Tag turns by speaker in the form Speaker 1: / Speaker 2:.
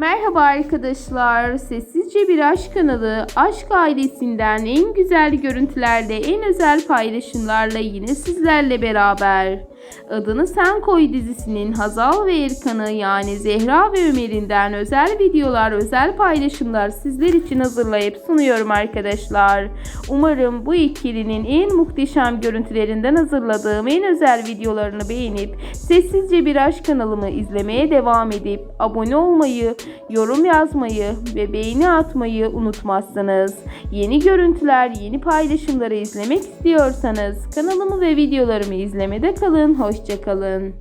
Speaker 1: Merhaba arkadaşlar. Sessizce bir aşk kanalı aşk ailesinden en güzel görüntülerle en özel paylaşımlarla yine sizlerle beraber. Adını Sen Koy dizisinin Hazal ve Erkan'ı yani Zehra ve Ömer'inden özel videolar, özel paylaşımlar sizler için hazırlayıp sunuyorum arkadaşlar. Umarım bu ikilinin en muhteşem görüntülerinden hazırladığım en özel videolarını beğenip sessizce bir aşk kanalımı izlemeye devam edip abone olmayı, yorum yazmayı ve beğeni atmayı unutmazsınız. Yeni görüntüler, yeni paylaşımları izlemek istiyorsanız kanalımı ve videolarımı izlemede kalın. Hoşçakalın.